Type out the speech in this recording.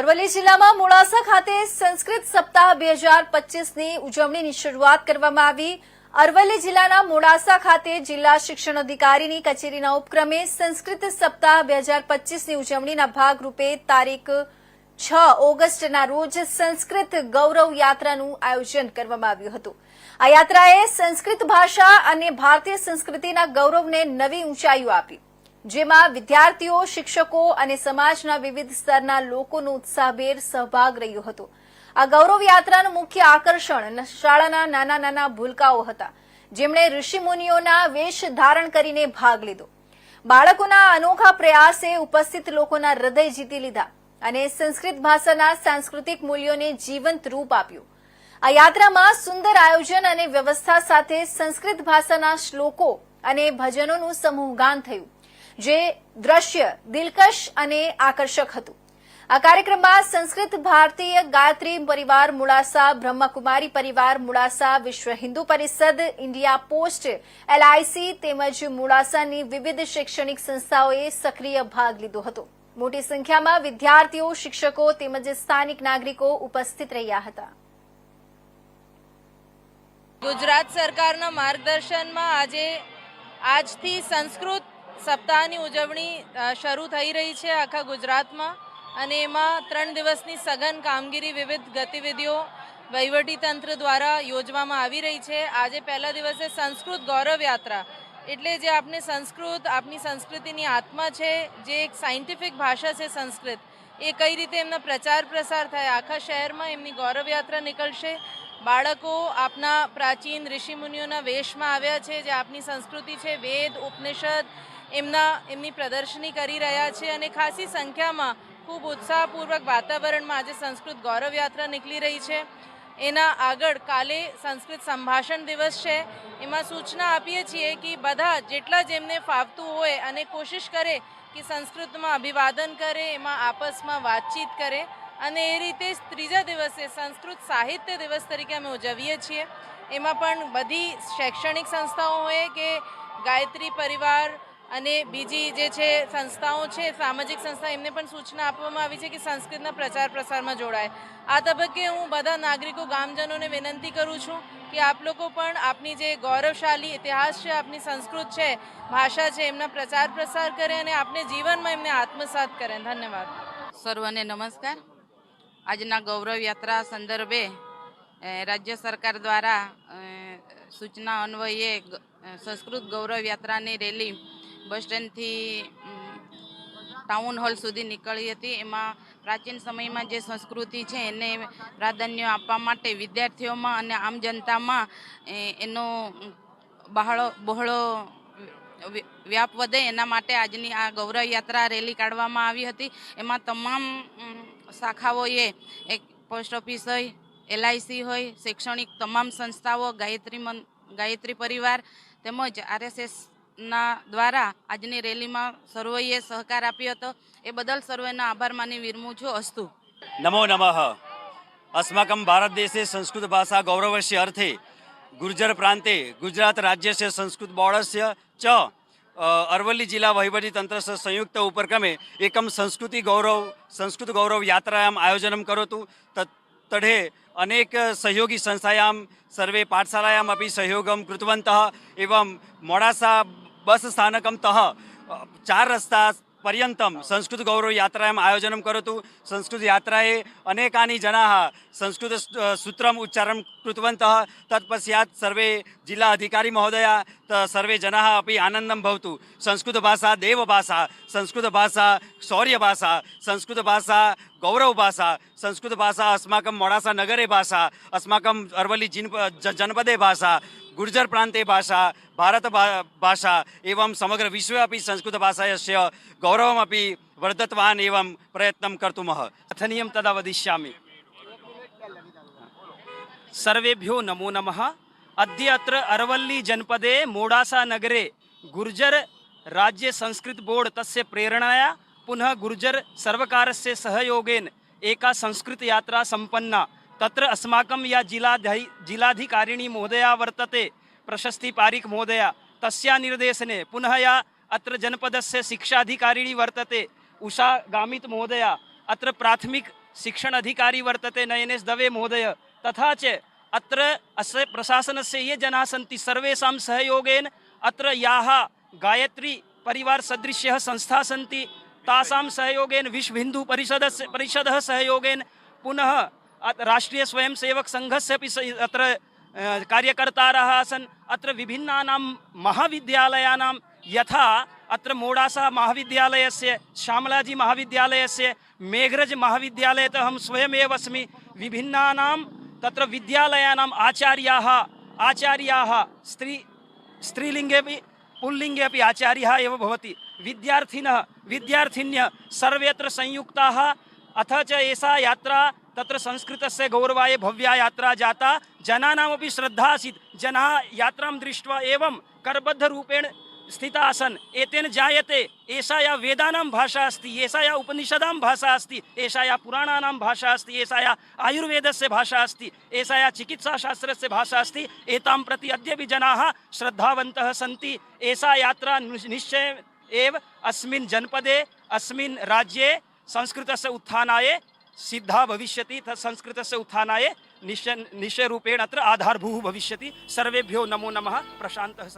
અરવલ્લી જિલ્લામાં મોડાસા ખાતે સંસ્કૃત સપ્તાહ બે હજાર પચીસની ઉજવણીની શરૂઆત કરવામાં આવી. અરવલ્લી જિલ્લાના મોડાસા ખાતે જિલ્લા શિક્ષણ અધિકારીની કચેરીના ઉપક્રમે સંસ્કૃત સપ્તાહ બે હજાર પચીસની ઉજવણીના ભાગરૂપે તારીખ છ ઓગસ્ટના રોજ સંસ્કૃત ગૌરવ યાત્રાનું આયોજન કરવામાં આવ્યું હતું. આ યાત્રાએ સંસ્કૃત ભાષા અને ભારતીય સંસ્કૃતિના ગૌરવને નવી ઊંચાઈઓ આપી. જેમાં વિદ્યાર્થીઓ, શિક્ષકો અને સમાજના વિવિધ સ્તરના લોકોનો ઉત્સાહભેર સહભાગ રહ્યો હતો. આ ગૌરવ યાત્રાનું મુખ્ય આકર્ષણ શાળાના નાના નાના ભૂલકાઓ હતા, જેમણે ઋષિમુનિઓના વેશ ધારણ કરીને ભાગ લીધો. બાળકોના અનોખા પ્રયાસે ઉપસ્થિત લોકોના હૃદય જીતી લીધા અને સંસ્કૃત ભાષાના સાંસ્કૃતિક મૂલ્યોને જીવંત રૂપ આપ્યું. આ યાત્રામાં સુંદર આયોજન અને વ્યવસ્થા સાથે સંસ્કૃત ભાષાના શ્લોકો અને ભજનોનું સમૂહગાન થયું. જે દ્રશ્ય દિલકશ અને આકર્ષક હતું. આ કાર્યક્રમમાં સંસ્કૃત ભારતીય ગાયત્રી પરિવાર મુળાસા, બ્રહ્મકુમારી પરિવાર Mulasa, Vishwa Hindu Parishad, India post, LIC તેમજ મુળાસાની વિવિધ શૈક્ષણિક સંસ્થાઓએ સક્રિય ભાગ લીધો હતો. મોટી સંખ્યામાં વિદ્યાર્થીઓ, શિક્ષકો તેમજ સ્થાનિક નાગરિકો ઉપસ્થિત રહ્યા હતા. ગુજરાત સરકારના માર્ગદર્શનમાં આજે આજથી સંસ્કૃત સપ્તાહની ઉજવણી શરૂ થઈ રહી છે આખા ગુજરાતમાં અને એમાં ત્રણ દિવસની સઘન કામગીરી વિવિધ ગતિવિધિઓ વહીવટીતંત્ર દ્વારા યોજવામાં આવી રહી છે. આજે પહેલા દિવસે સંસ્કૃત ગૌરવ યાત્રા એટલે જે આપને સંસ્કૃત, આપની સંસ્કૃતિની આત્મા છે, જે એક સાયન્ટિફિક ભાષા છે સંસ્કૃત, એ કઈ રીતે એમના પ્રચાર પ્રસાર થાય, આખા શહેરમાં એમની ગૌરવ યાત્રા નીકળશે? બાળકો આપના પ્રાચીન ઋષિમુનિઓના વેશમાં આવ્યા છે, જે આપની સંસ્કૃતિ છે, વેદ, ઉપનિષદ એમના, એમની પ્રદર્શની કરી રહ્યા છે અને ખાસી સંખ્યામાં ખૂબ ઉત્સાહપૂર્વક વાતાવરણમાં આજે સંસ્કૃત ગૌરવ યાત્રા નીકળી રહી છે. એના આગળ કાલે સંસ્કૃત સંભાષણ દિવસ છે. એમાં સૂચના આપીએ છીએ કે બધા જેટલા જેમને ફાવતું હોય અને કોશિશ કરે કે સંસ્કૃતમાં અભિવાદન કરે, એમાં આપસમાં વાતચીત કરે અને એ રીતે ત્રીજા દિવસે સંસ્કૃત સાહિત્ય દિવસ તરીકે અમે ઉજવીએ છીએ. એમાં પણ બધી શૈક્ષણિક સંસ્થાઓ હોય કે ગાયત્રી પરિવાર અને બીજી જે છે સંસ્થાઓ છે, સામાજિક સંસ્થા, એમને પણ સૂચના આપવામાં આવી છે કે સંસ્કૃતના પ્રચાર પ્રસારમાં જોડાય. આ તબક્કે હું બધા નાગરિકો, ગામજનોને વિનંતી કરું છું કે આપ લોકો પણ આપની જે ગૌરવશાળી ઇતિહાસ છે, આપની સંસ્કૃત છે, ભાષા છે, એમના પ્રચાર પ્રસાર કરે અને આપને જીવનમાં એમને આત્મસાત કરે. ધન્યવાદ. સર્વને નમસ્કાર. આજના ગૌરવ યાત્રા સંદર્ભે રાજ્ય સરકાર દ્વારા સૂચના અન્વયે સંસ્કૃત ગૌરવ યાત્રાની રેલી બસ સ્ટેન્ડથી ટાઉન હોલ સુધી નીકળી હતી. એમાં પ્રાચીન સમયમાં જે સંસ્કૃતિ છે એને પ્રાધાન્ય આપવા માટે વિદ્યાર્થીઓમાં અને આમ જનતામાં એનો બહાળો, બહોળો વ્યાપ વધે એના માટે આજની આ ગૌરવ યાત્રા રેલી કાઢવામાં આવી હતી. એમાં તમામ શાખાઓએ એક પોસ્ટ ઓફિસ હોય, એલઆઈસી હોય, શૈક્ષણિક તમામ સંસ્થાઓ, ગાયત્રી મન, ગાયત્રી પરિવાર તેમજ ના દ્વારા આજની રેલીમાં સર્વેએ સહકાર આપ્યો હતો. એ બદલ સર્વેનો આભાર માની વિરમું છું અસ્તુ. નમો નમઃ. અસ્માકમ ભારત દેશે સંસ્કૃત ભાષા ગૌરવસ્ય અર્થે ગુર્જર પ્રાંતે ગુજરાત રાજ્યસ્ય સંસ્કૃત બોર્ડસ્ય ચ અરવલ્લી જિલ્લા વહીવટી તંત્ર સંયુક્ત ઉપક્રમે એકમ સંસ્કૃતિ ગૌરવ, સંસ્કૃત ગૌરવ યાત્રાયામ આયોજન કરોતુ. તઢે અનેક સહયોગી સંસ્થાયામ, સર્વે પાઠશાલાયામ અપી સહયોગમ કૃતવંત. એવમ મોડાસા બસ સ્થાનકમ તહ. ચાર રસ્તા પર્યંતમ સંસ્કૃત ગૌરવ યાત્રાએમ આયોજનમ કરોતુ. સંસ્કૃત યાત્રાએ અનેકાની જનાહ સંસ્કૃત સૂત્રમ ઉચ્ચારણ કૃતવંત. તત્પશ્ચાત સર્વે જિલ્લા અધિકારી મહોદયા સર્વે જનાહ અપી આનંદમ ભવતુ. સંસ્કૃત ભાષા દેવ ભાષા, સંસ્કૃત ભાષા શૌર્ય ભાષા, સંસ્કૃત ભાષા शौर्यभाषा संस्कृतभाषा गौरवभाषा संस्कृतभाषा अस्माकं मोडासा नगरे भाषा अस्माकम् अरवल्ली जिन् जनपदे भाषा, गुर्जर प्रान्ते भाषा, भारत भाषा, एवं समग्र विश्वे अपि संस्कृतभाषायाः गौरवमपि वर्धत्वान् एवं प्रयत्नं कर्तुमः। कथनीयं तदा वदिष्यामि। सर्वेभ्यो नमो नमः। अद्य अत्र अरवल्ली जनपदे मोडासा नगरे गुर्जर राज्य संस्कृत बोर्ड तस्य प्रेरणया पुनः गुर्जर सर्वकारस्य सहयोगेन एका संस्कृत यात्रा सम्पन्ना तत्र अस्माकं या जिलाधि जिलाधिकारिणी महोदया वर्तते प्रशस्ति पारिक महोदया तस्या निर्देशने पुनः या अत्र जनपदस्य शिक्षाधिकारिणी वर्तते उषा गामित महोदया अत्र प्राथमिक शिक्षण अधिकारी वर्तते नयनेश दवे महोदय तथा च अत्र अस्य प्रशासनस्य ये जनाः सन्ति सर्वेषां सहयोगेन अत्र याः गायत्री परिवारसदृश्यः संस्थाः सन्ति तासां सहयोगेन विश्व हिन्दू परिषदस्य परिषदः सहयोगेन पुनः अत्- राष्ट्रीय स्वयंसेवक संघस्य अपि स- अत्र अ, कार्यकर्तारः आसन् अत्र विभिन्नानां महाविद्यालयानां यथा अत्र मोडासा महाविद्यालयस्य श्यामलाजी महाविद्यालयस्य मेघरज महाविद्यालयतः अहं स्वयमेव अस्मि विभिन्नानां तत्र विद्यालयानाम् आचार्याः आचार्याः स्त्री स्त्रीलिङ्गे अपि पुल्लिङ्गे अपि आचार्यः एव भवति विद्यार्थिनः विद्यार्थिन्यः सर्वे अत्र संयुक्ताः अथ च एषा यात्रा तत्र संस्कृतस्य गौरवाय भव्या यात्रा जाता जनानामपि श्रद्धा आसीत् जनाः यात्रां दृष्ट्वा एवं करबद्धरूपेण स्थिता आसन् एतेन जायते एषा या वेदानां भाषा अस्ति एषा या उपनिषदां भाषा अस्ति एषा या पुराणानां भाषा अस्ति एषा या आयुर्वेदस्य भाषा अस्ति एषा या चिकित्साशास्त्रस्य भाषा अस्ति एतां प्रति अद्यपि जनाः श्रद्धावन्तः सन्ति एषा यात्रा निश्- निश्चय एव अस्मिन् जनपदे अस्मिन् राज्ये संस्कृतस्य उत्थानाय सिद्धा भविष्यति तत् संस्कृतस्य उत्थानाय निश्चय निश्चयरूपेण अत्र आधारभूः भविष्यति सर्वेभ्यो नमो नमः प्रशान्तः